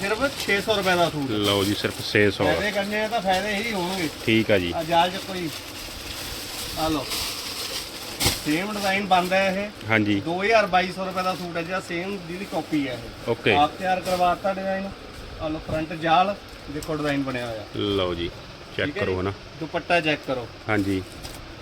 ਸਿਰਫ 600 ਰੁਪਏ ਦਾ ਸੂਟ। ਲਓ ਜੀ ਸਿਰਫ 600 ਫਾਇਦੇ ਕਰਨੇ ਆ ਤਾਂ ਫਾਇਦੇ ਹੀ ਹੋਣਗੇ। ਠੀਕ ਆ ਜੀ। ਆ ਜਾਲ ਚ ਕੋਈ ਆ ਲਓ। ਸੇਮ ਡਿਜ਼ਾਈਨ ਬਣਦਾ ਹੈ ਇਹ। ਹਾਂਜੀ। 2200 ਰੁਪਏ ਦਾ ਸੂਟ ਹੈ ਜਿਹੜਾ ਸੇਮ ਜਿਹਦੀ ਕਾਪੀ ਹੈ ਇਹ। ਓਕੇ। ਆਪ ਤਿਆਰ ਕਰਵਾਤਾ ਡਿਜ਼ਾਈਨ ਆ ਲਓ ਫਰੰਟ ਜਾਲ। ਦੇਖੋ ਡਿਜ਼ਾਈਨ ਬਣਿਆ ਹੋਇਆ। ਲਓ ਜੀ ਚੈੱਕ ਠੀਕ ਹੈ ਕਰੋ ਜੀ। ਹਨਾ। ਦੁਪੱਟਾ ਚੈੱਕ ਕਰੋ। ਹਾਂਜੀ।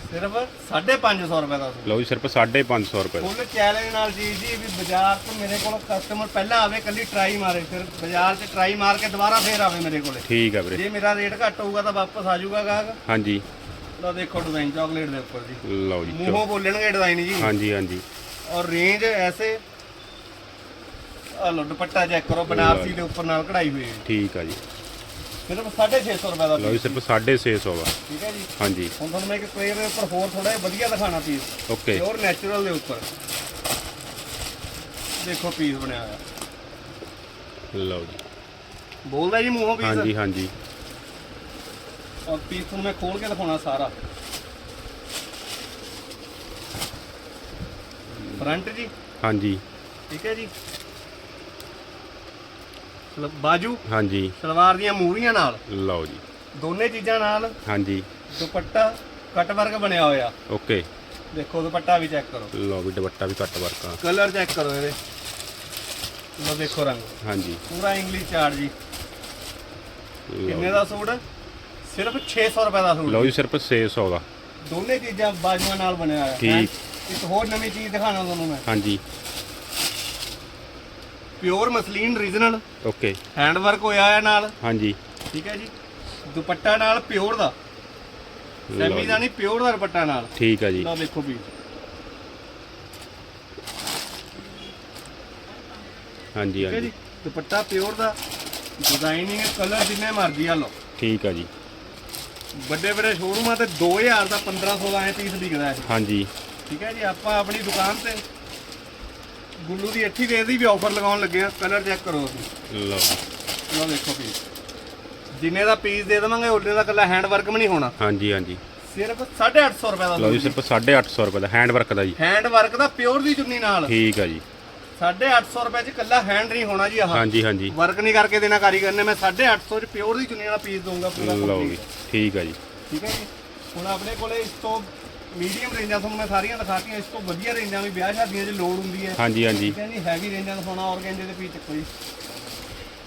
ਸਿਰਫ 550 ਰੁਪਏ ਦਾ ਲਓ ਜੀ ਸਿਰਫ 550 ਰੁਪਏ ਦਾ। ਫੁੱਲ ਚੈਲੰਜ ਨਾਲ ਜੀ ਜੀ ਵੀ ਬਾਜ਼ਾਰ ਤੋਂ ਮੇਰੇ ਕੋਲ ਕਸਟਮਰ ਪਹਿਲਾਂ ਆਵੇ ਕੱਲੀ ਟਰਾਈ ਮਾਰੇ ਫਿਰ ਬਾਜ਼ਾਰ 'ਚ ਟਰਾਈ ਮਾਰ ਕੇ ਦੁਬਾਰਾ ਫੇਰ ਆਵੇ ਮੇਰੇ ਕੋਲੇ। ਠੀਕ ਆ ਵੀਰੇ। ਜੇ ਮੇਰਾ ਰੇਟ ਘੱਟ ਹੋਊਗਾ ਤਾਂ ਵਾਪਸ ਆ ਜਾਊਗਾ ਗਾਹਕ। ਹਾਂਜੀ। ਲਓ ਦੇਖੋ ਡਿਜ਼ਾਈਨ ਚਾਕਲੇਟ ਦੇ ਉੱਪਰ ਜੀ। ਲਓ ਜੀ ਮੂੰਹੋਂ ਬੋਲਣਗੇ ਡਿਜ਼ਾਈਨ ਜੀ। ਹਾਂਜੀ ਹਾਂਜੀ। ਔਰ ਰੇਂਜ ਐਸੇ ਆ ਲਓ ਦੁਪੱਟਾ ਚੈੱਕ ਕਰੋ ਬਨਾਰਸੀ ਦੇ ਉੱਪਰ ਨਾਲ ਕਢਾਈ ਹੋਈ ਹੈ। ਠੀਕ ਆ ਜੀ। ਸਿਰਫ 650 ਰੁਪਏ ਦਾ ਲਓ ਜੀ ਸਿਰਫ 650 ਦਾ ਠੀਕ ਹੈ ਜੀ। ਹਾਂਜੀ। ਹੁਣ ਤੁਹਾਨੂੰ ਮੈਂ ਇੱਕ ਕਲੇਰ ਦੇ ਉੱਪਰ ਹੋਰ ਥੋੜਾ ਜਿਹਾ ਵਧੀਆ ਦਿਖਾਣਾ ਪੀਸ ਓਕੇ। ਪਿਓਰ ਨੈਚੁਰਲ ਦੇ ਉੱਪਰ। ਦੇਖੋ ਪੀਸ ਬਣਿਆ ਹੋਇਆ। ਲਓ ਜੀ। ਬੋਲਦਾ ਜੀ ਮੂੰਹੋਂ ਪੀਸ ਹਾਂਜੀ ਹਾਂਜੀ। ਔਰ ਪੀਸ ਤੁਹਾਨੂੰ ਮੈਂ ਖੋਲ ਕੇ ਦਿਖਾਉਣਾ ਸਾਰਾ। ਫਰੰਟ ਜੀ? ਹਾਂਜੀ। ਠੀਕ ਹੈ ਜੀ। ਸਲ- ਬਾਜੂ ਹਾਂਜੀ। ਸਲਵਾਰ ਦੀਆਂ ਮੂਰੀਆਂ ਨਾਲ। ਲਓ ਜੀ। ਦੋਨੇ ਚੀਜ਼ਾਂ ਨਾਲ ਹਾਂਜੀ। ਦੁਪੱਟਾ ਕੱਟ ਵਰਕ ਬਣਿਆ ਹੋਇਆ। ਓਕੇ। ਦੇਖੋ ਦੁਪੱਟਾ ਵੀ ਚੈੱਕ ਕਰੋ। ਲਓ ਵੀ ਦੁਪੱਟਾ ਵੀ ਕੱਟ ਵਰਕਾ ਕਲਰ ਚੈੱਕ ਕਰੋ ਇਹਦੇ। ਲੋ ਦੇਖੋ ਰੰਗ। ਹਾਂਜੀ। ਪੂਰਾ ਇੰਗਲਿਸ਼ ਚਾਰਟ ਜੀ। ਲਓ। ਕਿੰਨੇ ਦਾ ਸੂਟ? ਸਿਰਫ 600 ਰੁਪਏ ਦਾ ਸੂਟ ਲਓ ਜੀ। ਸਿਰਫ 600 ਦਾ। ਦੋਨੇ ਚੀਜ਼ਾਂ ਬਾਜੂਆਂ ਨਾਲ ਬਣਿਆ ਹੋਇਆ। ਠੀਕ। ਹੈਂ? ਇੱਕ ਹੋਰ ਨਵੀਂ ਚੀਜ਼ ਦਿਖਾਣਾ ਤੁਹਾਨੂੰ ਮੈਂ। ਹਾਂਜੀ। Pure muslin regional. Okay. Hand work ਹੋਇਆ ਹੈ ਨਾਲ। ਹਾਂਜੀ। ਠੀਕ ਹੈ ਜੀ। ਦੁਪੱਟਾ ਨਾਲ ਪਿਓਰ ਦਾ। ਲਓ ਸੈਮੀ ਜੀ। ਦਾ ਨਹੀਂ ਪਿਓਰ ਦਾ ਦੁਪੱਟਾ ਨਾਲ। ਠੀਕ ਆ ਜੀ। ਲਓ ਦੇਖੋ ਵੀ। ਹਾਂਜੀ ਠੀਕ ਹੈ ਹਾਂਜੀ। ਜੀ ਦੁਪੱਟਾ ਪਿਓਰ ਦਾ। ਡਿਜ਼ਾਈਨਿੰਗ ਕਲਰ ਜਿੰਨੇ ਮਰਜ਼ੀ ਆ ਲਓ। ਠੀਕ ਆ ਜੀ। ਵੱਡੇ ਵੱਡੇ ਸ਼ੋਰੂਮਾਂ ਤੇ 2000 ਦਾ 1500 ਦਾ ਐ ਪੀਸ ਵਿਕਦਾ ਹੈ। ਹਾਂਜੀ। ਠੀਕ ਹੈ ਜੀ। ਆਪਾਂ ਆਪਣੀ ਦੁਕਾਨ ਤੇ ਗੁੱਲੂ ਦੀ 8 ਵੇਰ ਦੀ ਵੀ ਆਫਰ ਲਗਾਉਣ ਲੱਗੇ ਆ। ਕਲਰ ਚੈੱਕ ਕਰੋ ਤੁਸੀਂ। ਲਓ ਲਓ ਦੇਖੋ ਪੀਸ ਜਿੰਨੇ ਦਾ ਪੀਸ ਦੇ ਦੇਵਾਂਗੇ ਉਹਨੇ ਦਾ ਕੱਲਾ ਹੈਂਡ ਵਰਕ ਵੀ ਨਹੀਂ ਹੋਣਾ। ਹਾਂਜੀ ਹਾਂਜੀ। ਸਿਰਫ 850 ਰੁਪਏ ਦਾ ਲਓ ਜੀ ਸਿਰਫ 850 ਰੁਪਏ ਦਾ ਹੈਂਡ ਵਰਕ ਦਾ ਜੀ। ਹੈਂਡ ਵਰਕ ਦਾ ਪਿਓਰ ਦੀ ਚੁੰਨੀ ਨਾਲ। ਠੀਕ ਆ ਜੀ। 850 ਰੁਪਏ ਚ ਕੱਲਾ ਹੈਂਡ ਨਹੀਂ ਹੋਣਾ ਜੀ ਆਹ। ਹਾਂਜੀ ਹਾਂਜੀ। ਵਰਕ ਨਹੀਂ ਕਰਕੇ ਦੇਣਾ ਕਾਰੀਗਰ ਨੇ। ਮੈਂ 850 ਚ ਪਿਓਰ ਦੀ ਚੁੰਨੀ ਵਾਲਾ ਪੀਸ ਦਊਂਗਾ ਪੂਰਾ ਲਓ ਜੀ। complete। ਠੀਕ ਆ ਜੀ। ਠੀਕ ਹੈ ਜੀ। ਹੁਣ ਆਪਣੇ ਕੋਲੇ ਇਸ ਤੋਂ ਮੀਡੀਅਮ ਰੇਂਜਾਂ ਤੁਹਾਨੂੰ ਮੈਂ ਸਾਰੀਆਂ ਦਿਖਾਤੀਆਂ ਇਸ ਤੋਂ ਵਧੀਆ ਰੇਂਜਾਂ ਵੀ ਵਿਆਹ ਸ਼ਾਦੀਆਂ 'ਚ ਲੋੜ ਹੁੰਦੀ ਹੈ। ਹਾਂਜੀ ਹਾਂਜੀ। ਠੀਕ ਹੈ ਜੀ ਹੈਵੀ ਰੇਂਜਾਂ ਦਿਖਾਉਣਾ ਔਰਗੈਂਜੇ ਦੇ ਪੀਸ ਚੱਕੋ ਜੀ।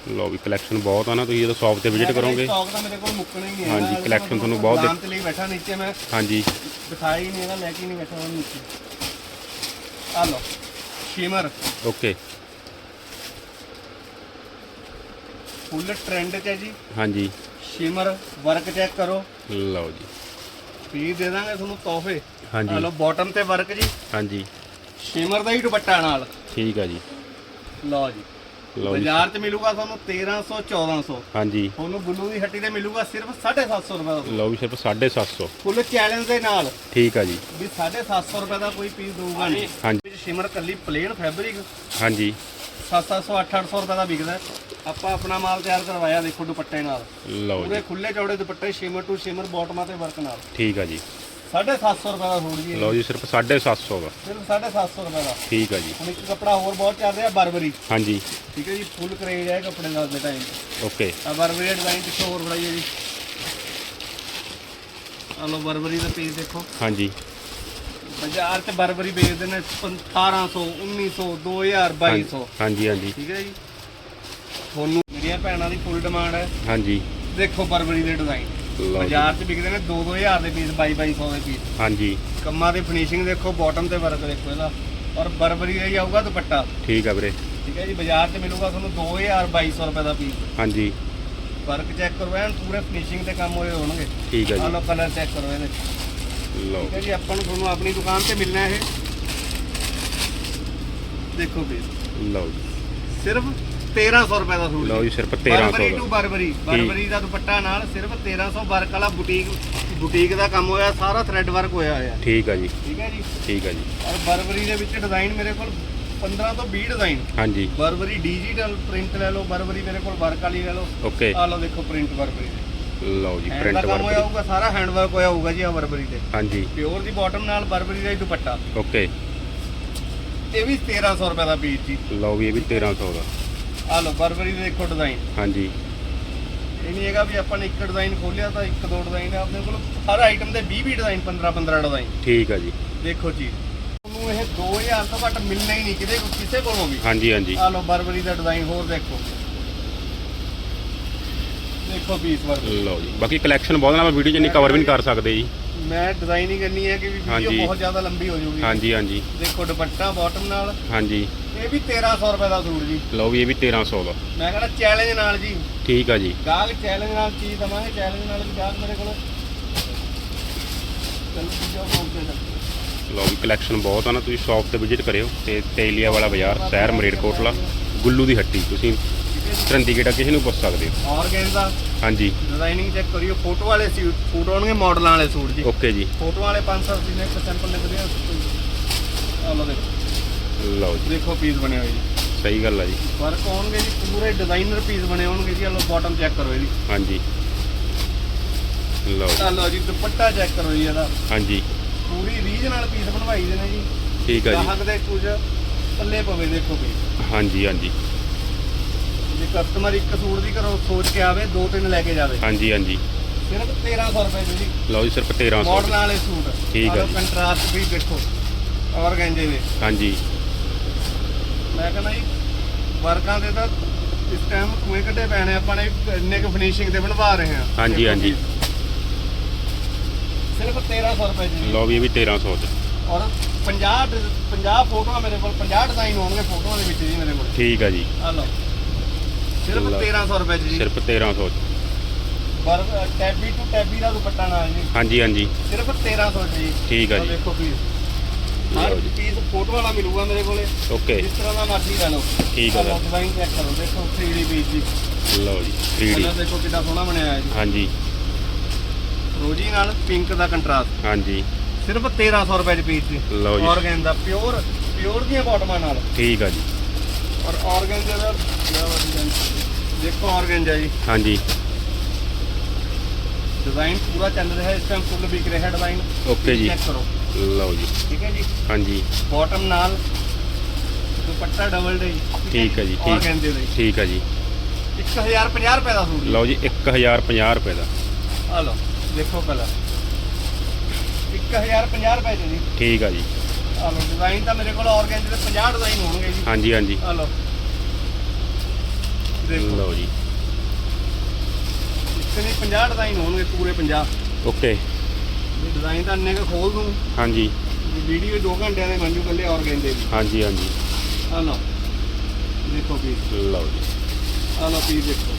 ਲਓ ਵੀ ਕਲੈਕਸ਼ਨ ਬਹੁਤ ਆ ਨਾ ਤੁਸੀਂ ਜਦੋਂ ਸ਼ਾਪ ਤੇ ਵਿਜ਼ਿਟ ਕਰੋਗੇ। ਸਟਾਕ ਤਾਂ ਮੇਰੇ ਕੋਲ ਮੁੱਕਣਾ ਹੀ ਨਹੀਂ ਹਾਂਜੀ, ਹੈਗਾ। collection ਤੁਹਾਨੂੰ ਬਹੁਤ ਦੁਕਾਨ ਤੇ ਲਈ ਬੈਠਾ ਨੀਚੇ ਮੈਂ। ਹਾਂਜੀ। ਦਿਖਾਈ ਨਹੀਂ ਹੈਗਾ ਲੈ ਕੇ ਨਹੀਂ ਬੈਠਾ ਹੁਣ ਨੀਚੇ। ਆ ਲਓ ਸ਼ਿਮਰ ਓਕੇ ਫੁੱਲ ਟ੍ਰੈਂਡ 'ਚ ਹੈ ਜੀ। ਹਾਂਜੀ। ਸ਼ਿਮਰ ਵਰਕ ਚੈੱਕ ਕਰੋ। ਲਓ ਜੀ। ਪੀਸ ਦੇ ਦਾਂਗੇ ਤੁਹਾਨੂੰ ਤੋਹਫੇ। ਹਾਂਜੀ। ਲਓ ਬਾਟਮ ਤੇ ਵਰਕ ਜੀ। ਹਾਂਜੀ। ਸ਼ਿਮਰ ਦਾ ਹੀ ਦੁਪੱਟਾ ਨਾਲ। ਠੀਕ ਆ ਜੀ। ਲਓ ਜੀ। ਜੀ। ਬਾਜ਼ਾਰ 'ਚ ਮਿਲੂਗਾ ਤੁਹਾਨੂੰ 1300 1400 ਹਾਂਜੀ। ਤੁਹਾਨੂੰ ਗੁੱਲੂ ਦੀ ਹੱਟੀ ਤੇ ਮਿਲੂਗਾ ਸਿਰਫ 750 ਰੁਪਏ ਦਾ ਲਓ ਵੀ ਸਿਰਫ 750 ਫੁੱਲ ਚੈਲੰਜ ਦੇ ਨਾਲ। ਠੀਕ ਆ ਜੀ। ਵੀ 750 ਰੁਪਏ ਦਾ ਕੋਈ ਪੀਸ ਦਊਗਾ ਨਹੀਂ। ਹਾਂਜੀ। ਸ਼ਿਮਰ ਕੱਲੀ ਪਲੇਨ ਫੈਬਰਿਕ ਹਾਂਜੀ। 700 800 ਰੁਪਏ ਦਾ ਵਿਕਦਾ। ਹੈ। ਆਪਾਂ ਆਪਣਾ ਮਾਲ ਤਿਆਰ ਕਰਵਾਇਆ ਦੇਖੋ ਦੁਪੱਟੇ ਨਾਲ। ਲਓ ਪੂਰੇ ਜੀ। ਖੁੱਲੇ ਚੌੜੇ ਦੁਪੱਟੇ ਸ਼ਿਮਰ ਟੂ ਸ਼ਿਮਰ ਬਾਟਮਾਂ ਤੇ ਵਰਕ ਨਾਲ। ਠੀਕ ਆ ਜੀ। 750 ਰੁਪਏ ਦਾ ਸੂਟ ਜੀ ਇਹ। ਲਓ ਜੀ ਸਿਰਫ 750 ਦਾ। ਸਿਰਫ 750 ਰੁਪਏ ਦਾ। ਠੀਕ ਆ ਜੀ। ਹੁਣ ਇੱਕ ਕੱਪੜਾ ਹੋਰ ਬਹੁਤ ਚੱਲ ਰਿਹਾ ਬਰਬਰੀ। ਹਾਂਜੀ। ਠੀਕ ਹੈ ਜੀ ਫੁੱਲ ਕਰੇਜ ਹੈ ਕੱਪੜੇ ਦਾ ਦੇ ਟਾਈਮ ਓਕੇ। ਆ ਬਰਬਰੀ ਦਾ ਡਿਜ਼ਾਈਨ ਪਿੱਛੋਂ ਹੋਰ ਬਣਾਈ ਹੈ ਜੀ। ਆ ਲੋ ਬਰਬਰੀ ਦਾ ਪੀਸ ਦੇਖੋ। ਹਾਂਜੀ। ਬਾਜ਼ਾਰ 'ਚ ਬਰਬਰੀ ਵੇਚਦੇ ਨੇ 1800 1900 2000 2200 ਹਾਂਜੀ ਹਾਂਜੀ ਠੀਕ ਹੈ ਜੀ? ਤੁਹਾਨੂੰ ਮੇਰੀਆਂ ਭੈਣਾਂ ਦੀ ਫੁੱਲ ਡਿਮਾਂਡ ਹੈ। ਹਾਂਜੀ। ਦੇਖੋ ਬਰਬਰੀ ਦੇ ਡਿਜ਼ਾਈਨ ਬਾਜ਼ਾਰ 'ਚ ਵਿਕਦੇ ਨੇ 2-2000 ਦੇ ਪੀਸ 2200 ਦੇ ਪੀਸ ਹਾਂਜੀ। ਕੰਮਾਂ ਦੀ ਫਿਨਿਸ਼ਿੰਗ ਦੇਖੋ ਬਾਟਮ ਤੇ ਵਰਕ ਦੇਖੋ ਇਹਦਾ। ਔਰ ਬਰਬਰੀ ਦਾ ਹੀ ਆਊਗਾ ਦੁਪੱਟਾ। ਠੀਕ ਆ ਵੀਰੇ। ਠੀਕ ਹੈ ਜੀ? ਬਾਜ਼ਾਰ 'ਚ ਮਿਲੂਗਾ ਤੁਹਾਨੂੰ 2000 2200 ਰੁਪਏ ਦਾ ਪੀਸ ਹਾਂਜੀ। ਵਰਕ ਚੈੱਕ ਕਰੋ ਐਨ ਪੂਰੇ ਫਿਨਿਸ਼ਿੰਗ ਤੇ ਕੰਮ ਹੋਏ ਹੋਣਗੇ। ਠੀਕ ਆਹ ਜੀ। ਲੋ ਕਲਰ ਚੈੱਕ ਕਰੋ ਇਹਦੇ ਲਓ। ਠੀਕ ਹੈ ਜੀ ਆਪਾਂ ਨੂੰ ਤੁਹਾਨੂੰ ਆਪਣੀ ਦੁਕਾਨ ਤੇ ਮਿਲਣਾ ਇਹ। ਦੇਖੋ ਪੀਸ ਲਓ ਜੀ। ਸਿਰਫ 1300 ਰੁਪਏ ਦਾ ਸੂਟ ਲਓ ਜੀ ਸਿਰਫ 1300 ਬਰਬਰੀ ਟੂ ਦਾ। ਬਰਬਰੀ ਬਰਬਰੀ ਦਾ ਦੁਪੱਟਾ ਨਾਲ ਸਿਰਫ 1300 ਵਰਕ ਵਾਲਾ ਬੁਟੀਕ ਬੁਟੀਕ ਦਾ ਕੰਮ ਹੋਇਆ ਸਾਰਾ ਥ੍ਰੈਡ ਵਰਕ ਹੋਇਆ ਹੋਇਆ। ਠੀਕ ਆ ਜੀ। ਠੀਕ ਹੈ ਜੀ। ਠੀਕ ਆ ਜੀ। ਔਰ ਬਰਬਰੀ ਦੇ ਵਿੱਚ ਡਿਜ਼ਾਈਨ ਮੇਰੇ ਕੋਲ 15 ਤੋਂ 20 ਡਿਜ਼ਾਈਨ ਹਾਂਜੀ। ਬਰਬਰੀ ਡਿਜੀਟਲ ਪ੍ਰਿੰਟ ਲੈ ਲਓ ਬਰਬਰੀ ਮੇਰੇ ਕੋਲ ਵਰਕ ਵਾਲੀ ਲੈ ਲਓ। ਓਕੇ ਆਹ ਲਓ ਦੇਖੋ ਪ੍ਰਿੰਟ ਬਰਬਰੀ ਦੇ। ਲਓ ਜੀ ਪ੍ਰਿੰਟ ਦਾ ਕੰਮ ਹੋਇਆ ਵਰਕ ਹੋਊਗਾ ਸਾਰਾ ਹੈਂਡ ਵਰਕ ਹੋਇਆ ਹੋਊਗਾ ਜੀ ਆ ਬਰਬਰੀ ਤੇ। ਹਾਂਜੀ। ਪਿਓਰ ਦੀ ਬਾਟਮ ਨਾਲ ਬਰਬਰੀ ਦਾ ਹੀ ਦੁਪੱਟਾ। ਓਕੇ। ਇਹ ਵੀ 1300 ਰੁਪਏ ਦਾ ਪੀਸ ਜੀ। ਲਓ ਵੀ ਇਹ ਵੀ 1300 ਦਾ। ਆ ਲਓ ਬਰਬਰੀ ਦੇ ਦੇਖੋ ਡਿਜ਼ਾਈਨ ਹਾਂਜੀ। ਇਹ ਨਹੀਂ ਹੈਗਾ ਵੀ ਆਪਾਂ ਨੇ ਇੱਕ ਡਿਜ਼ਾਈਨ ਖੋਲਿਆ ਤਾਂ ਇੱਕ ਦੋ ਡਿਜ਼ਾਈਨ ਆਪਣੇ ਕੋਲ। ਹਰ ਆਈਟਮ ਦੇ 20 20 ਡਿਜ਼ਾਈਨ 15 15 ਡਿਜ਼ਾਈਨ ਠੀਕ ਆ ਜੀ। ਦੇਖੋ ਜੀ ਤੁਹਾਨੂੰ ਇਹ 2000 ਤੋਂ ਘੱਟ ਮਿਲਣਾ ਹੀ ਨਹੀਂ ਕਿਤੇ ਕਿਸੇ ਕੋਲੋਂ ਵੀ। ਹਾਂਜੀ ਹਾਂਜੀ। ਆ ਲਓ ਬਰਬਰੀ ਦਾ ਡਿਜ਼ਾਈਨ ਹੋਰ ਦੇਖੋ। ਦੇਖੋ ਪੀਸ ਵਰਕ ਲਓ ਜੀ। ਬਾਕੀ ਕਲੈਕਸ਼ਨ ਬਹੁਤ ਨਾ ਮੈਂ ਵੀਡੀਓ 'ਚ ਨਹੀਂ ਕਵਰ ਵੀ ਨਹੀਂ ਕਰ ਸਕਦੇ ਜੀ। ਮੈਂ ਡਿਜ਼ਾਈਨ ਹੀ ਕਰਨੀ ਹੈ ਕਿ ਵੀ ਵੀਡੀਓ ਹਾਂਜੀ। ਬਹੁਤ ਜ਼ਿਆਦਾ ਲੰਬੀ ਹੋ ਜਾਊਗੀ। ਹਾਂਜੀ ਹਾਂਜੀ। ਦੇਖੋ ਦੁਪੱਟਾ ਬਾਟਮ ਨਾਲ। ਹਾਂਜੀ। ਇਹ ਵੀ 1300 ਰੁਪਏ ਦਾ ਸੂਟ ਜੀ। ਲਓ ਵੀ ਇਹ ਵੀ 1300 ਦਾ। ਮੈਂ ਕਹਿੰਦਾ ਚੈਲੰਜ ਨਾਲ ਜੀ। ਠੀਕ ਆ ਜੀ। ਗਾਹਕ ਚੈਲੰਜ ਨਾਲ ਚੀਜ਼ ਦਵਾਂਗੇ ਚੈਲੰਜ ਨਾਲ ਵੀ ਗਾਹਕ ਮੇਰੇ ਕੋਲ। ਚੱਲ ਵੀਡੀਓ ਮੌਕੇ ਤੱਕ ਲਓ ਵੀ ਕਲੈਕਸ਼ਨ ਬਹੁਤ ਆ ਨਾ ਤੁਸੀਂ ਸ਼ਾਪ ਤੇ ਵਿਜ਼ਿਟ ਕਰਿਓ ਤੇ ਤੇਲੀਆ ਵਾਲਾ ਬਾਜ਼ਾਰ ਸ਼ਹਿਰ ਮਰੇਡਕੋਟਲਾ ਗੁੱਲੂ ਦੀ ਹੱਟੀ। ਤੁਸੀਂ ਸਰੰਦੀ ਗੇਟਾ ਕਿਸੇ ਨੂੰ ਪੁੱਛ ਸਕਦੇ ਹੋ। ਆਰਗੈਂਜ਼ਾ ਹਾਂਜੀ। ਡਿਜ਼ਾਈਨਿੰਗ ਚੈੱਕ ਕਰਿਓ ਫੋਟੋ ਵਾਲੇ ਸੂਟ ਫੋਟੋ ਆਉਣਗੇ ਮਾਡਲਾਂ ਵਾਲੇ ਸੂਟ ਜੀ। ਓਕੇ ਜੀ। ਫੋਟੋ ਵਾਲੇ 500 ਦੀ ਨੇ ਇੱਕ ਸੈਂਪਲ ਲਿਖਦੇ ਆ ਆ ਲਓ ਦੇਖੋ। ਲਓ ਜੀ। ਦੇਖੋ ਪੀਸ ਬਣੇ ਹੋਏ ਜੀ। ਸਹੀ ਗੱਲ ਆ ਜੀ। ਫ਼ਰਕ ਆਉਣਗੇ ਜੀ ਪੂਰੇ ਡਿਜ਼ਾਈਨਰ ਪੀਸ ਬਣੇ ਹੋਣਗੇ ਜੀ ਆ ਲਓ ਬਾਟਮ ਚੈੱਕ ਕਰੋ ਇਹਦੀ। ਹਾਂਜੀ। ਲਓ ਜੀ। ਆ ਲਓ ਜੀ ਦੁਪੱਟਾ ਚੈੱਕ ਕਰੋ ਜੀ ਇਹਦਾ। ਹਾਂਜੀ। ਪੂਰੀ ਰੀਝ ਨਾਲ ਪੀਸ ਬਣਵਾਈ ਦੇ ਨੇ ਜੀ। ਠੀਕ ਆ ਜੀ। ਗਾਹਕ ਦੇ ਕੁਝ ਪੱਲੇ ਪਵੇ ਦੇਖੋ ਪੀਸ ਹਾਂਜੀ ਹਾਂਜੀ। ਜੇ ਕਸਟਮਰ ਇੱਕ ਸੂਟ ਦੀ ਘਰੋਂ ਸੋਚ ਕੇ ਆਵੇ ਦੋ ਤਿੰਨ ਲੈ ਕੇ ਜਾਵੇ। ਹਾਂਜੀ ਹਾਂਜੀ। ਸਿਰਫ 1300 ਰੁਪਏ ਦੇ ਜੀ। ਲਓ ਜੀ ਸਿਰਫ 1300 ਮਾਡਲ ਵਾਲੇ ਸੂਟ। ਠੀਕ ਜੀ। ਕੰਟਰਾਸਟ ਵੀ ਦੇਖੋ। ਔਰਗੈਂਜੇ ਦੇ। ਹਾਂਜੀ। ਮੈਂ ਕਹਿੰਦਾ ਜੀ ਵਰਕਾਂ ਦੇ ਤਾਂ ਇਸ ਟਾਈਮ ਖੂਏ ਕੱਢੇ ਪੈਣੇ ਆਪਾਂ ਨੇ ਇੰਨੇ ਕੁ ਫਿਨਿਸ਼ਿੰਗ ਤੇ ਬਣਵਾ ਰਹੇ ਹਾਂ। ਹਾਂਜੀ, ਹਾਂਜੀ। ਸਿਰਫ 1300 ਰੁਪਏ ਜੀ। ਲਓ ਵੀ ਇਹ ਵੀ 1300 ਚ। ਔਰ 50 ਡਿਜ਼- 50 ਫੋਟੋਆਂ ਮੇਰੇ ਕੋਲ 50 ਡਿਜ਼ਾਈਨ ਹੋਣਗੇ ਫੋਟੋਆਂ ਦੇ ਵਿੱਚ ਜੀ ਮੇਰੇ ਕੋਲ। ਠੀਕ ਆ ਜੀ। ਆ ਲਓ। ਸਿਰਫ ਲਓ। 1300 ਰੁਪਏ 'ਚ ਜੀ। ਸਿਰਫ 1300 ਚ। ਪਰ ਟੈਬੀ ਟੂ ਟੈਬੀ ਦਾ ਦੁਪੱਟਾ ਨਾਲ ਜੀ। ਹਾਂਜੀ ਹਾਂਜੀ। ਸਿਰਫ 1300 ਚ ਜੀ। ਠੀਕ ਆ ਆਹ ਜੀ। ਦੇਖੋ ਪੀਸ ਹਰ ਲਓ ਜੀ। ਪੀਸ ਫੋਟੋ ਵਾਲਾ ਮਿਲੂਗਾ ਮੇਰੇ ਕੋਲੇ। ਓਕੇ। ਜਿਸ ਤਰ੍ਹਾਂ ਦਾ ਮਰਜ਼ੀ ਲੈ ਲਓ। ਠੀਕ ਆ ਸਰ। ਡਿਜ਼ਾਈਨ ਚੈੱਕ ਕਰੋ। ਦੇਖੋ 3D ਪੀਸ ਜੀ। ਲਓ ਜੀ 3D ਕਲਰ ਦੇਖੋ ਕਿੰਨਾ ਸੋਹਣਾ ਬਣਿਆ ਹੋਇਆ ਜੀ। ਹਾਂਜੀ। ਰੋਜੀ ਨਾਲ ਪਿੰਕ ਦਾ ਕੰਟਰਾਸਟ ਹਾਂਜੀ। ਸਿਰਫ 1300 ਰੁਪਏ ਚ ਪੀਸ ਜੀ। ਲਓ ਜੀ। ਆਰਗੈਨ ਦਾ ਪਿਓਰ ਪਿਓਰ ਦੀਆਂ ਬਾਟਮਾਂ ਨਾਲ। ਠੀਕ ਆ ਜੀ। ਔਰ ਆਰਗੈਨ ਦਾ? ਦੇਖੋ ਆਰਗੈਨ ਜੀ। ਹਾਂਜੀ। ਡਿਜ਼ਾਈਨ ਪੂਰਾ ਚੱਲ ਰਿਹਾ ਹੈ ਇਸ ਟਾਈਮ ਫੁੱਲ ਵਿਕ ਰਿਹਾ ਡਿਜ਼ਾਈਨ ਓਕੇ ਜੀ। ਚੈੱਕ ਕਰੋ। ਲਓ ਜੀ। ਠੀਕ ਹੈ ਜੀ? ਹਾਂਜੀ। ਬਾਟਮ ਨਾਲ ਦੁਪੱਟਾ ਡਬਲ ਡੇ ਠੀਕ ਹੈ ਜੀ, ਠੀਕ। ਦੇ ਠੀਕ ਆ ਜੀ। 1050 ਰੁਪਏ ਦਾ ਸੂਟ। ਲਓ ਜੀ 1050 ਰੁਪਏ ਦਾ। ਆ ਲਓ ਦੇਖੋ ਕਲਰ 1050 ਰੁਪਏ ਚ ਜੀ। ਠੀਕ ਆ ਜੀ। ਆ ਲਓ ਡਿਜ਼ਾਈਨ ਤਾਂ ਮੇਰੇ ਕੋਲ ਆਰਗੈਂਜ ਦੇ 50 ਡਿਜ਼ਾਈਨ ਹੋਣਗੇ ਜੀ। ਹਾਂਜੀ ਹਾਂਜੀ। ਆ ਲਓ। ਦੇਖੋ। ਲਓ ਜੀ। ਇੱਕ ਨਹੀਂ 50 ਡਿਜ਼ਾਈਨ ਹੋਣਗੇ ਪੂਰੇ 50 ਓਕੇ। ਇਹ ਡਿਜ਼ਾਈਨ ਤਾਂ ਅੰਨੇ ਕੁ ਖੋਲ ਦੂੰ। ਹਾਂਜੀ। ਵੀਡੀਓ 2 ਘੰਟਿਆਂ ਦੇ ਬਣ ਜੂ ਕੱਲੇ ਆਰਗੈਂਜ ਦੇ ਵੀ। ਹਾਂਜੀ ਹਾਂਜੀ। ਆ ਲਓ। ਦੇਖੋ ਪੀਸ ਲਓ ਜੀ। ਆ ਲਓ ਪੀਸ ਦੇਖੋ।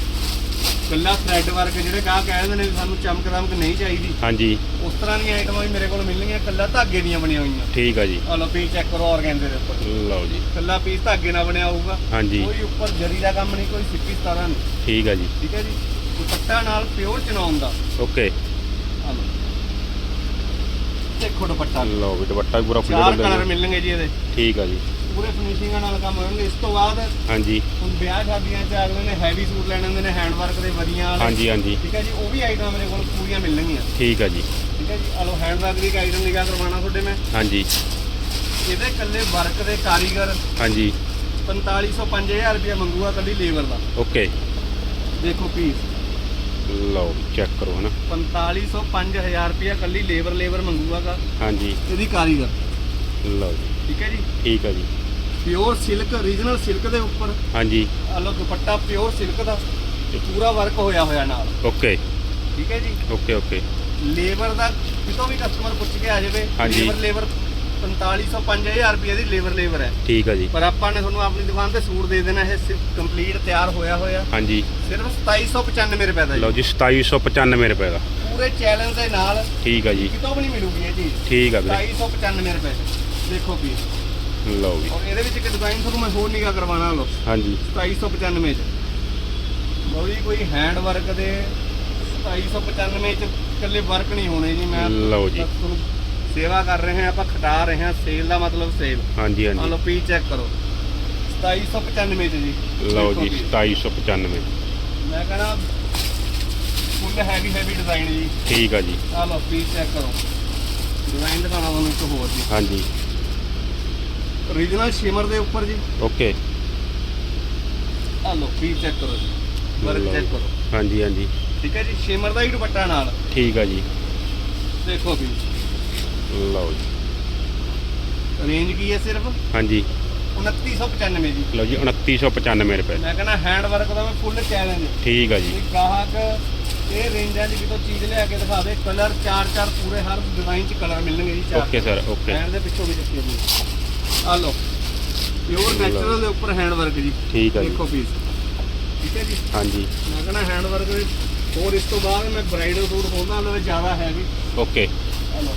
ਕੱਲਾ ਥ੍ਰੈਡ ਵਰਕ ਜਿਹੜੇ ਕਾ ਕਹਿੰਦੇ ਨੇ ਵੀ ਸਾਨੂੰ ਚਮਕ ਦਮਕ ਨਹੀਂ ਚਾਹੀਦੀ। ਹਾਂਜੀ। ਉਸ ਤਰ੍ਹਾਂ ਦੀਆਂ ਆਈਟਮਾਂ ਵੀ ਮੇਰੇ ਕੋਲ ਮਿਲਣਗੀਆਂ ਕੱਲਾ ਧਾਗੇ ਦੀਆਂ ਬਣੀਆਂ ਹੋਈਆਂ। ਠੀਕ ਆ ਜੀ। ਆ ਲਓ ਪੀਸ ਚੈੱਕ ਕਰੋ ਆਰਗੈਂਜੇ ਦੇ ਉੱਪਰ। ਲਓ ਜੀ। ਕੱਲਾ ਪੀਸ ਧਾਗੇ ਨਾਲ ਬਣਿਆ ਹੋਊਗਾ। ਹਾਂਜੀ। ਕੋਈ ਉੱਪਰ ਜਰੀ ਦਾ ਕੰਮ ਨਹੀਂ ਕੋਈ ਸਿੱਪੀ ਸਤਾਰਾ ਨਹੀਂ। ਠੀਕ ਆ ਜੀ। ਠੀਕ ਹੈ ਜੀ? ਦੁਪੱਟਾ ਨਾਲ ਪਿਓਰ ਚਨਾਉਣ ਦਾ। ਓਕੇ। ਆ ਲਓ। ਦੇਖੋ ਦੁਪੱਟਾ। ਲਓ ਵੀ ਦੁਪੱਟਾ ਵੀ ਪੂਰਾ ਚਾਰ ਫੁੱਲ ਕਲਰ ਮਿਲਣਗੇ ਜੀ ਇਹਦੇ। ਠੀਕ ਆ ਜੀ। ਪੂਰੇ ਫਿਨਿਸ਼ਿੰਗਾਂ ਨਾਲ ਕੰਮ ਹੋਣਗੇ। ਇਸ ਤੋਂ ਬਾਅਦ ਹਾਂਜੀ। ਹੁਣ ਵਿਆਹ ਸ਼ਾਦੀਆਂ 'ਚ ਅਗਲੇ ਨੇ ਹੈਵੀ ਸੂਟ ਲੈਣੇ ਹੁੰਦੇ ਨੇ ਹੈਂਡ ਵਰਕ ਦੇ ਵਧੀਆਂ ਵਾਲੇ। ਹਾਂਜੀ ਹਾਂਜੀ। ਠੀਕ ਹੈ ਜੀ ਉਹ ਵੀ ਆਈਟਮਾਂ ਮੇਰੇ ਕੋਲ ਪੂਰੀਆਂ ਮਿਲਣਗੀਆਂ। ਠੀਕ ਆ ਜੀ। ਠੀਕ ਹੈ ਜੀ ਲਓ ਹੈਂਡ ਵਰਕ ਦੀ ਆਈਟਮ ਨਿਗਾਹ ਕਰਵਾਉਣਾ ਤੁਹਾਡੇ ਮੈਂ। ਹਾਂਜੀ। ਇਹਦੇ ਇਕੱਲੇ ਵਰਕ ਦੇ ਕਾਰੀਗਰ ਹਾਂਜੀ। 4500 5000 ਰੁਪਏ ਮੰਗੂਗਾ ਕੱਲੀ ਲੇਬਰ ਦਾ। ਓਕੇ। ਦੇਖੋ ਪੀਸ ਲਓ ਚੈੱਕ ਕਰੋ ਹਨਾ। 4500 5000 ਰੁਪਏ ਕੱਲੀ ਲੇਬਰ ਲੇਬਰ ਮੰਗੂਗਾ ਹਾਂਜੀ। ਇਹਦੀ ਕਾਰੀਗਰ। ਲਓ ਜੀ। ਠੀਕ ਹੈ ਜੀ। ਠੀਕ ਆ ਜੀ। ਪਿਓਰ ਸਿਲਕ ਓਰੀਜਨਲ ਸਿਲਕ ਦੇ ਉੱਪਰ ਹਾਂਜੀ। ਲਓ ਦੁਪੱਟਾ ਪਿਓਰ ਸਿਲਕ ਦਾ ਤੇ ਪੂਰਾ ਵਰਕ ਹੋਇਆ ਹੋਇਆ ਨਾਲ। ਓਕੇ ਠੀਕ ਹੈ ਜੀ? ਓਕੇ ਓਕੇ ਲੇਬਰ ਦਾ ਕਿਤੋਂ ਵੀ ਕਸਟਮਰ ਪੁੱਛ ਕੇ ਆ ਜਾਵੇ। ਲੇਬਰ ਲੇਬਰ 4500 5000 ਰੁਪਏ ਦੀ ਲੇਬਰ ਲੇਬਰ ਹੈ। ਠੀਕ ਆ ਜੀ। ਪਰ ਆਪਾਂ ਨੇ ਤੁਹਾਨੂੰ ਆਪਣੀ ਦੁਕਾਨ ਤੇ ਸੂਟ ਦੇ ਦੇਣਾ ਇਹ ਕੰਪਲੀਟ ਤਿਆਰ ਹੋਇਆ ਹੋਇਆ। ਹਾਂਜੀ। ਸਿਰਫ 2795 ਰੁਪਏ ਦਾ ਲਓ ਜੀ ਜੀ 2795 ਰੁਪਏ ਦਾ। ਪੂਰੇ ਚੈਲੰਜ ਦੇ ਨਾਲ ਠੀਕ ਆ ਜੀ। ਕਿਤੋਂ ਵੀ ਨਹੀਂ ਮਿਲੂਗੀ ਇਹ ਚੀਜ਼। ਠੀਕ ਆ ਵੀਰੇ। 2795 ਰੁਪਏ। ਦੇਖੋ ਵੀ ਲਓ ਜੀ। ਔਰ ਇਹਦੇ ਵਿੱਚ ਇੱਕ ਡਿਜ਼ਾਈਨ ਤੁਹਾਨੂੰ ਮੈਂ ਹੋਰ ਨਿਗਾ ਕਰਵਾਉਣਾ ਲਓ। ਹਾਂਜੀ। 2795 ਚ। ਲਓ ਜੀ ਕੋਈ ਹੈਂਡ ਵਰਕ ਦੇ 2795 ਚ ਇਕੱਲੇ ਵਰਕ ਨਹੀਂ ਹੋਣੇ ਜੀ ਮੈਂ ਲਓ ਜੀ। ਤੁਹਾਨੂੰ ਸੇਵਾ ਕਰ ਰਹੇ ਹਾਂ ਆਪਾਂ ਖਟਾ ਰਹੇ ਹਾਂ ਸੇਲ ਦਾ ਮਤਲਬ ਸੇਲ ਹਾਂਜੀ ਹਾਂਜੀ। ਲਓ ਪੀ ਚੈੱਕ ਕਰੋ। 2795 ਚ ਜੀ। ਲਓ ਜੀ ਵੀ। 2795 ਮੈਂ ਕਹਣਾ ਫੁੱਲ ਹੈਵੀ ਹੈਵੀ ਡਿਜ਼ਾਈਨ ਜੀ। ਠੀਕ ਆ ਜੀ। ਆ ਲਓ ਪੀ ਚੈੱਕ ਕਰੋ। ਡਿਜ਼ਾਈਨ ਦਿਖਾਣਾ ਤੁਹਾਨੂੰ ਇੱਕ ਹੋਰ ਜੀ। ਹਾਂਜੀ। ਓਰੀਜਨਲ ਸ਼ਿਮਰ ਦੇ ਉੱਪਰ ਜੀ। ਓਕੇ ਆ ਲਓ ਪੀਸ ਚੈੱਕ ਕਰੋ ਜੀ। ਵਰਕ। ਚੈੱਕ ਕਰੋ। ਹਾਂਜੀ ਹਾਂਜੀ। ਠੀਕ ਹੈ ਜੀ ਸ਼ਿਮਰ ਦਾ ਹੀ ਦੁਪੱਟਾ ਨਾਲ। ਠੀਕ ਆ ਜੀ। ਦੇਖੋ ਵੀ। ਲਓ ਜੀ। ਰੇਂਜ ਕੀ ਹੈ ਸਿਰਫ? ਹਾਂਜੀ। 2995 ਜੀ। ਲਓ ਜੀ 2995 ਰੁਪਏ। ਮੈਂ ਕਹਿੰਦਾ ਹੈਂਡ ਵਰਕ ਦਾ ਮੈਂ ਫੁੱਲ ਚੈਲੰਜ ਠੀਕ ਆ ਜੀ। ਗਾਹਕ ਇਹ ਰੇਂਜਾਂ 'ਚ ਕਿਤੋਂ ਚੀਜ਼ ਲਿਆ ਕੇ ਦਿਖਾਵੇ ਕਲਰ ਚਾਰ ਚਾਰ ਪੂਰੇ ਹਰ ਡਿਜ਼ਾਈਨ 'ਚ ਕਲਰ ਮਿਲਣਗੇ ਜੀ ਚਾਰ ਓਕੇ ਸਰ ਓਕੇ ਹੈਂਡ ਦੇ ਪਿੱਛੋਂ ਵੀ ਚੱਕੀ ਜੀ। ਆ ਲਓ। ਪਿਓਰ। ਨੈਚੁਰਲ ਦੇ ਉੱਪਰ ਹੈਂਡ ਵਰਕ ਜੀ। ਠੀਕ ਜੀ। ਦੇਖੋ ਪੀਸ ਠੀਕ ਹੈ ਜੀ? ਹਾਂਜੀ। ਮੈਂ ਕਹਿੰਦਾ ਹੈਂਡ ਵਰਕ ਹੋਰ ਇਸ ਤੋਂ ਬਾਅਦ ਮੈਂ ਬ੍ਰਾਈਡਲ ਸੂਟ ਖੋਲਦਾ ਉਹਨਾਂ ਵਿੱਚ ਜ਼ਿਆਦਾ ਹੈ ਵੀ ਓਕੇ ਆ ਲਓ।